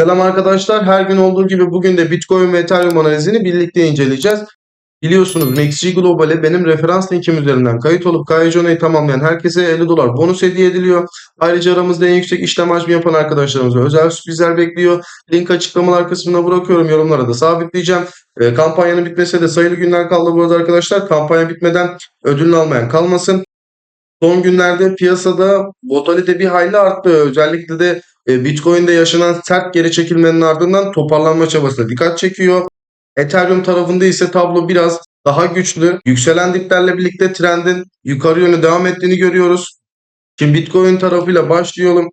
Selam arkadaşlar. Her gün olduğu gibi bugün de Bitcoin ve Ethereum analizini birlikte inceleyeceğiz. Biliyorsunuz MaxG Global'e benim referans linkim üzerinden kayıt olup KYC tamamlayan herkese 50 dolar bonus hediye ediliyor. Ayrıca aramızda en yüksek işlem hacmi yapan arkadaşlarımıza özel sürprizler bekliyor. Link açıklamalar kısmına bırakıyorum. Yorumlara da sabitleyeceğim. E, kampanyanın bitmesine de sayılı günler kaldı bu arada arkadaşlar. Kampanya bitmeden ödülünü almayan kalmasın. Son günlerde piyasada volatilite bir hayli arttı. Özellikle de e, Bitcoin'de yaşanan sert geri çekilmenin ardından toparlanma çabasına dikkat çekiyor. Ethereum tarafında ise tablo biraz daha güçlü. Yükselen diplerle birlikte trendin yukarı yönü devam ettiğini görüyoruz. Şimdi Bitcoin tarafıyla başlayalım.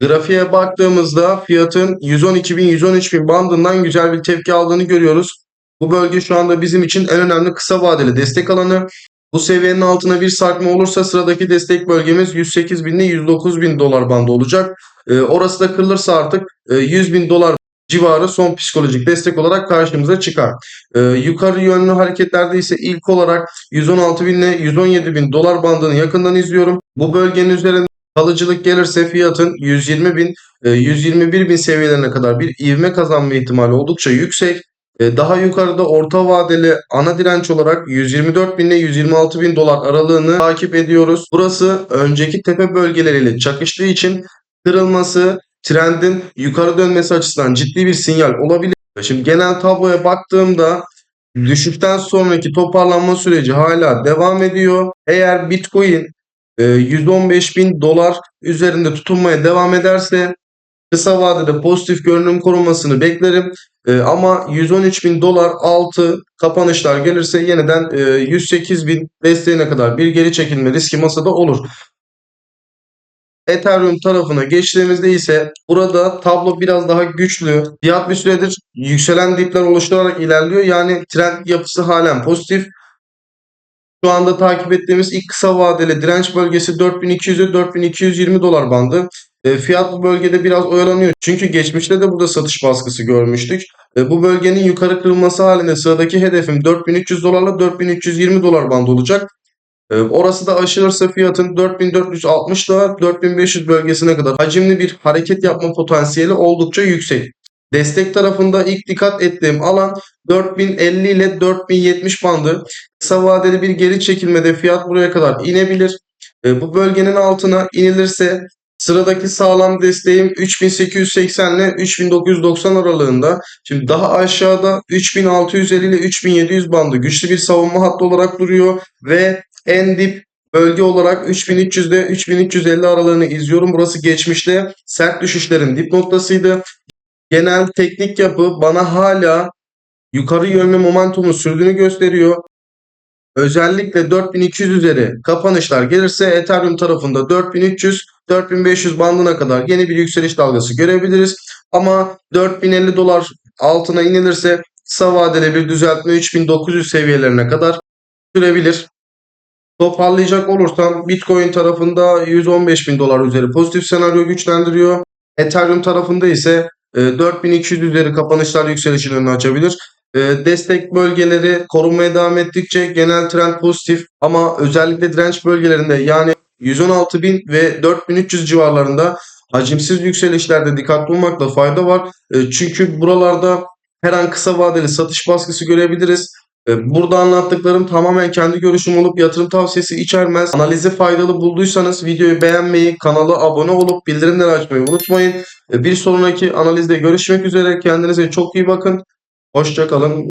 Grafiğe baktığımızda fiyatın 112.000-113.000 bandından güzel bir tepki aldığını görüyoruz. Bu bölge şu anda bizim için en önemli kısa vadeli destek alanı. Bu seviyenin altına bir sarkma olursa sıradaki destek bölgemiz 108 bin ile 109 bin dolar bandı olacak. Ee, orası da kırılırsa artık e, 100 bin dolar civarı son psikolojik destek olarak karşımıza çıkar. Ee, yukarı yönlü hareketlerde ise ilk olarak 116 bin ile 117 bin dolar bandını yakından izliyorum. Bu bölgenin üzerinde kalıcılık gelirse fiyatın 120 bin, e, 121 bin seviyelerine kadar bir ivme kazanma ihtimali oldukça yüksek. E, Daha yukarıda orta vadeli ana direnç olarak 124 bin ile 126 bin dolar aralığını takip ediyoruz. Burası önceki tepe bölgeleriyle çakıştığı için kırılması trendin yukarı dönmesi açısından ciddi bir sinyal olabilir. Şimdi genel tabloya baktığımda düşüşten sonraki toparlanma süreci hala devam ediyor. Eğer Bitcoin e, 115 bin dolar üzerinde tutunmaya devam ederse kısa vadede pozitif görünüm korumasını beklerim. Ee, ama 113 bin dolar altı kapanışlar gelirse yeniden e, 108 bin desteğine kadar bir geri çekilme riski masada olur. Ethereum tarafına geçtiğimizde ise burada tablo biraz daha güçlü. Fiyat bir süredir yükselen dipler oluşturarak ilerliyor. Yani trend yapısı halen pozitif. Şu anda takip ettiğimiz ilk kısa vadeli direnç bölgesi 4200'e 4220 dolar bandı. E, fiyat bu bölgede biraz oyalanıyor. Çünkü geçmişte de burada satış baskısı görmüştük. E, bu bölgenin yukarı kırılması halinde sıradaki hedefim 4300 dolarla 4320 dolar bandı olacak. E, orası da aşılırsa fiyatın 4460 ile 4500 bölgesine kadar hacimli bir hareket yapma potansiyeli oldukça yüksek. Destek tarafında ilk dikkat ettiğim alan 4050 ile 4070 bandı. Kısa vadeli bir geri çekilmede fiyat buraya kadar inebilir. E, bu bölgenin altına inilirse sıradaki sağlam desteğim 3880 ile 3990 aralığında. Şimdi daha aşağıda 3650 ile 3700 bandı güçlü bir savunma hattı olarak duruyor ve en dip bölge olarak 3300 ile 3350 aralığını izliyorum. Burası geçmişte sert düşüşlerin dip noktasıydı. Genel teknik yapı bana hala yukarı yönlü momentumun sürdüğünü gösteriyor. Özellikle 4200 üzeri kapanışlar gelirse Ethereum tarafında 4300 4500 bandına kadar yeni bir yükseliş dalgası görebiliriz. Ama 4050 dolar altına inilirse kısa vadeli bir düzeltme 3900 seviyelerine kadar sürebilir. Toparlayacak olursam Bitcoin tarafında 115 bin dolar üzeri pozitif senaryo güçlendiriyor. Ethereum tarafında ise e, 4200 üzeri kapanışlar yükselişin önünü açabilir. E, destek bölgeleri korunmaya devam ettikçe genel trend pozitif ama özellikle direnç bölgelerinde yani 116.000 ve 4300 civarlarında hacimsiz yükselişlerde dikkatli olmakta fayda var. E, çünkü buralarda her an kısa vadeli satış baskısı görebiliriz. E, Burada anlattıklarım tamamen kendi görüşüm olup yatırım tavsiyesi içermez. Analizi faydalı bulduysanız videoyu beğenmeyi, kanala abone olup bildirimleri açmayı unutmayın. E, Bir sonraki analizde görüşmek üzere. Kendinize çok iyi bakın. Hoşçakalın.